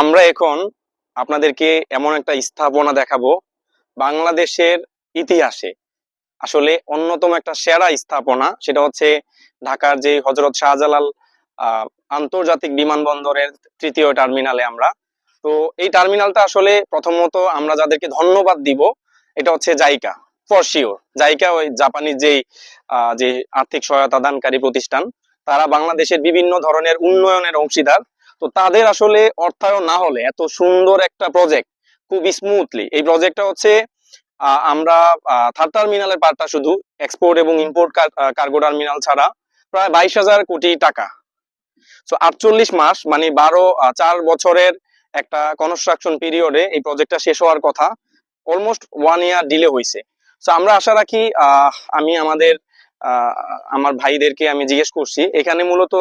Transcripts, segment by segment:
আমরা এখন আপনাদেরকে এমন একটা স্থাপনা দেখাবো বাংলাদেশের ইতিহাসে। আসলে অন্যতম একটা সেরা স্থাপনা সেটা হচ্ছে ঢাকার যে হজরত শাহজালাল আন্তর্জাতিক বিমানবন্দরের তৃতীয় টার্মিনালে আমরা। তো এই টার্মিনালটা আসলে প্রথমত আমরা যাদেরকে ধন্যবাদ দিব, এটা হচ্ছে জাইকা ফর শিওর জাইকা ওই জাপানি যেই যে আর্থিক সহায়তা দানকারী প্রতিষ্ঠান, তারা বাংলাদেশের বিভিন্ন ধরনের উন্নয়নের অংশীদার। তো তাদের আসলে অর্থায়ন না হলে, এত সুন্দর একটা প্রজেক্ট খুব স্মুথলি এই প্রজেক্টটা হচ্ছে আমরা থার্ড টার্মিনালের পার্টটা শুধু এক্সপোর্ট এবং ইম্পোর্ট কার্গো টার্মিনাল ছাড়া প্রায় বাইশ হাজার কোটি টাকা। তো আটচল্লিশ মাস মানে বারো চার বছরের একটা কনস্ট্রাকশন পিরিয়ডে এই প্রজেক্টটা শেষ হওয়ার কথা অলমোস্ট ওয়ান ইয়ার ডিলে হয়েছে তো আমরা আশা রাখি আমি আমাদের আমার ভাইদেরকে আমি জিজ্ঞেস করছি, এখানে মূলত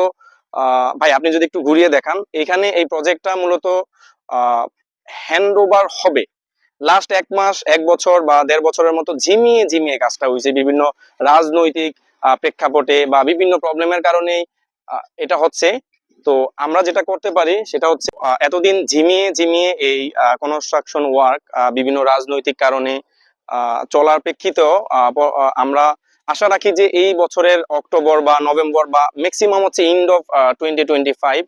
ভাই, আপনি যদি একটু ঘুরিয়ে দেখান, এখানে এই প্রজেক্টটা মূলত হ্যান্ড ওভার হবে। লাস্ট এক মাস, এক বছর বা দেড় বছরের মতো ঝিমিয়ে ঝিমিয়ে কাজটা হয়েছে। বিভিন্ন রাজনৈতিক প্রেক্ষাপটে বা বিভিন্ন প্রবলেমের কারণেই এটা হচ্ছে। তো আমরা যেটা করতে পারি, সেটা হচ্ছে এতদিন ঝিমিয়ে ঝিমিয়ে এই কনস্ট্রাকশন ওয়ার্ক বিভিন্ন রাজনৈতিক কারণে চলার প্রেক্ষিতেও আমরা আশা রাখি যে এই বছরের অক্টোবর বা নভেম্বর বা ম্যাক্সিমাম হচ্ছে end of twenty twenty five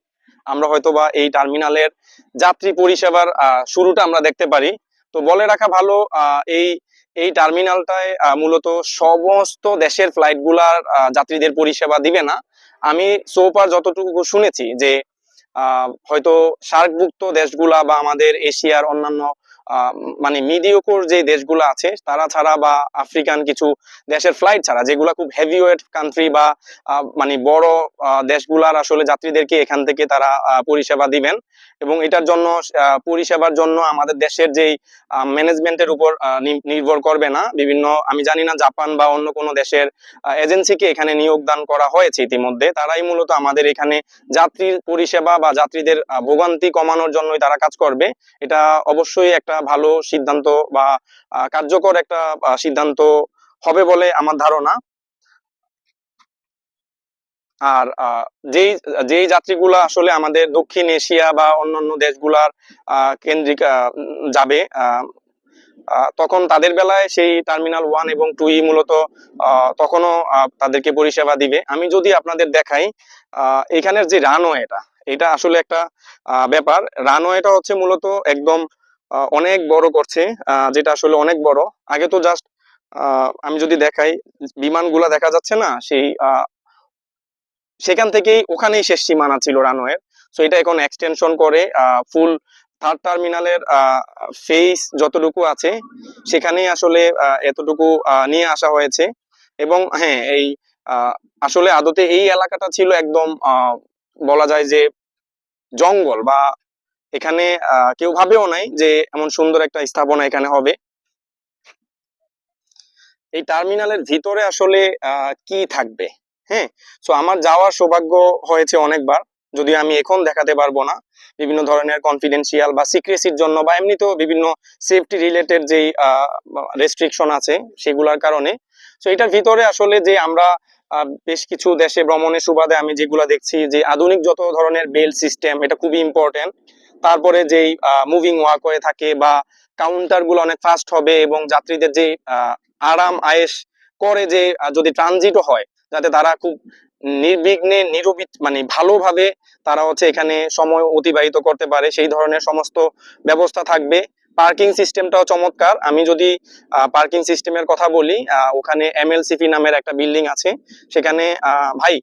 আমরা হয়তো বা এই টার্মিনালের যাত্রী পরিষেবার শুরুটা আমরা দেখতে পারি। তো বলে রাখা ভালো এই এই টার্মিনালটায় মূলত সমস্ত দেশের ফ্লাইটগুলার আহ, যাত্রীদের পরিষেবা দিবে না। আমি সোপার যতটুকু শুনেছি যে হয়তো সার্কভুক্ত দেশগুলা বা আমাদের এশিয়ার অন্যান্য মানে মিডিওকোর যে দেশগুলো আছে, তারা ছাড়া বা আফ্রিকান কিছু দেশের ফ্লাইট ছাড়া, যেগুলা খুব হেভিওয়েট কান্ট্রি বা মানে বড় দেশগুলার আসলে যাত্রীদেরকে এখান থেকে তারা পরিষেবা দিবেন। এবং এটার জন্য পরিষেবার জন্য আমাদের দেশের যেই ম্যানেজমেন্টের উপর নির্ভর করবে না। বিভিন্ন, আমি জানি না জাপান বা অন্য কোনো দেশের এজেন্সিকে এখানে নিয়োগদান করা হয়েছে ইতিমধ্যে। তারাই মূলত আমাদের এখানে যাত্রীর পরিষেবা বা যাত্রীদের ভোগান্তি কমানোর জন্যই তারা কাজ করবে। এটা অবশ্যই একটা ভালো সিদ্ধান্ত বা কার্যকর একটা সিদ্ধান্ত হবে বলে আমার ধারণা। আর যেই যেই যাত্রীগুলা আসলে আমাদের দক্ষিণ এশিয়া বা অন্যান্য দেশগুলার কেন্দ্রিক যাবে তখন তাদের বেলায় সেই টার্মিনাল ওয়ান এবং টু ই মূলত তখনও তাদেরকে পরিষেবা দিবে। আমি যদি আপনাদের দেখাই এখানের যে রানওয়েটা এটা আসলে একটা ব্যাপার। রানওয়েটা হচ্ছে মূলত একদম অনেক বড় করছে যেটা আসলে অনেক বড়। আগে তো জাস্ট আমি যদি দেখাই, বিমানগুলা দেখা যাচ্ছে না, সেই সেখান থেকেই ওখানেই শেষ সীমানা ছিল রানওয়ে সো এটা এখন এক্সটেনশন করে ফুল থার্ড টার্মিনালের ফেস যতটুকু আছে, সেখানেই আসলে এতটুকু নিয়ে আসা হয়েছে। এবং হ্যাঁ এই আসলে আদতে এই এলাকাটা ছিল একদম বলা যায় যে জঙ্গল বা এখানে কেউ ভাবেও নাই যে এমন সুন্দর একটা স্থাপনা এখানে হবে। এই টার্মিনালের ভিতরে আসলে কি থাকবে? হ্যাঁ? সো আমার যাওয়ার সৌভাগ্য হয়েছে অনেকবার। যদিও আমি এখন দেখাতে পারব না। বিভিন্ন ধরনের কনফিডেন্সিয়াল বা সিক্রেসির জন্য বা এমনিতেও বিভিন্ন সেফটি রিলেটেড যেই রেস্ট্রিকশন আছে, সেগুলোর কারণে। সো এটার ভিতরে আসলে যে আমরা বেশ কিছু দেশে ভ্রমণের সুবাদে আমি যেগুলো দেখছি যে আধুনিক যত ধরনের বেল সিস্টেম এটা খুবই ইম্পর্টেন্ট তারপরে যেই মুভিং ওয়াকওয়ে থাকে বা কাউন্টারগুলো অনেক ফাস্ট হবে এবং যাত্রীদের যে আরাম, আয়েশ করে যে যদি ট্রানজিটও হয়, যাতে তারা খুব নির্বিঘ্নে নিরবিত মানে ভালোভাবে তারা হচ্ছে এখানে সময় অতিবাহিত করতে পারে। সেই ধরনের সমস্ত ব্যবস্থা থাকবে। পার্কিং সিস্টেমটাও চমৎকার। আমি যদি পার্কিং সিস্টেমের কথা বলি ওখানে এমএলসিপি নামের একটা বিল্ডিং আছে। সেখানে ভাই,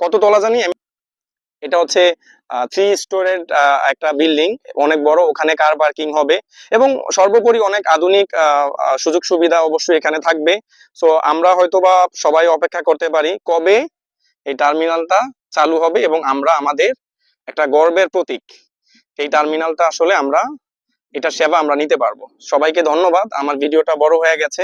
কত তলা জানি? এটা হচ্ছে থ্রি স্টোরের একটা বিল্ডিং অনেক বড়, ওখানে কার পার্কিং হবে এবং সর্বোপরি অনেক আধুনিক সুযোগ সুবিধা অবশ্যই এখানে থাকবে। সো আমরা হয়তোবা সবাই অপেক্ষা করতে পারি কবে এই টার্মিনালটা চালু হবে এবং আমরা আমাদের একটা গর্বের প্রতীক। এই টার্মিনালটা আসলে আমরা, এটা সেবা আমরা নিতে পারব। সবাইকে ধন্যবাদ, আমার ভিডিওটা বড় হয়ে গেছে।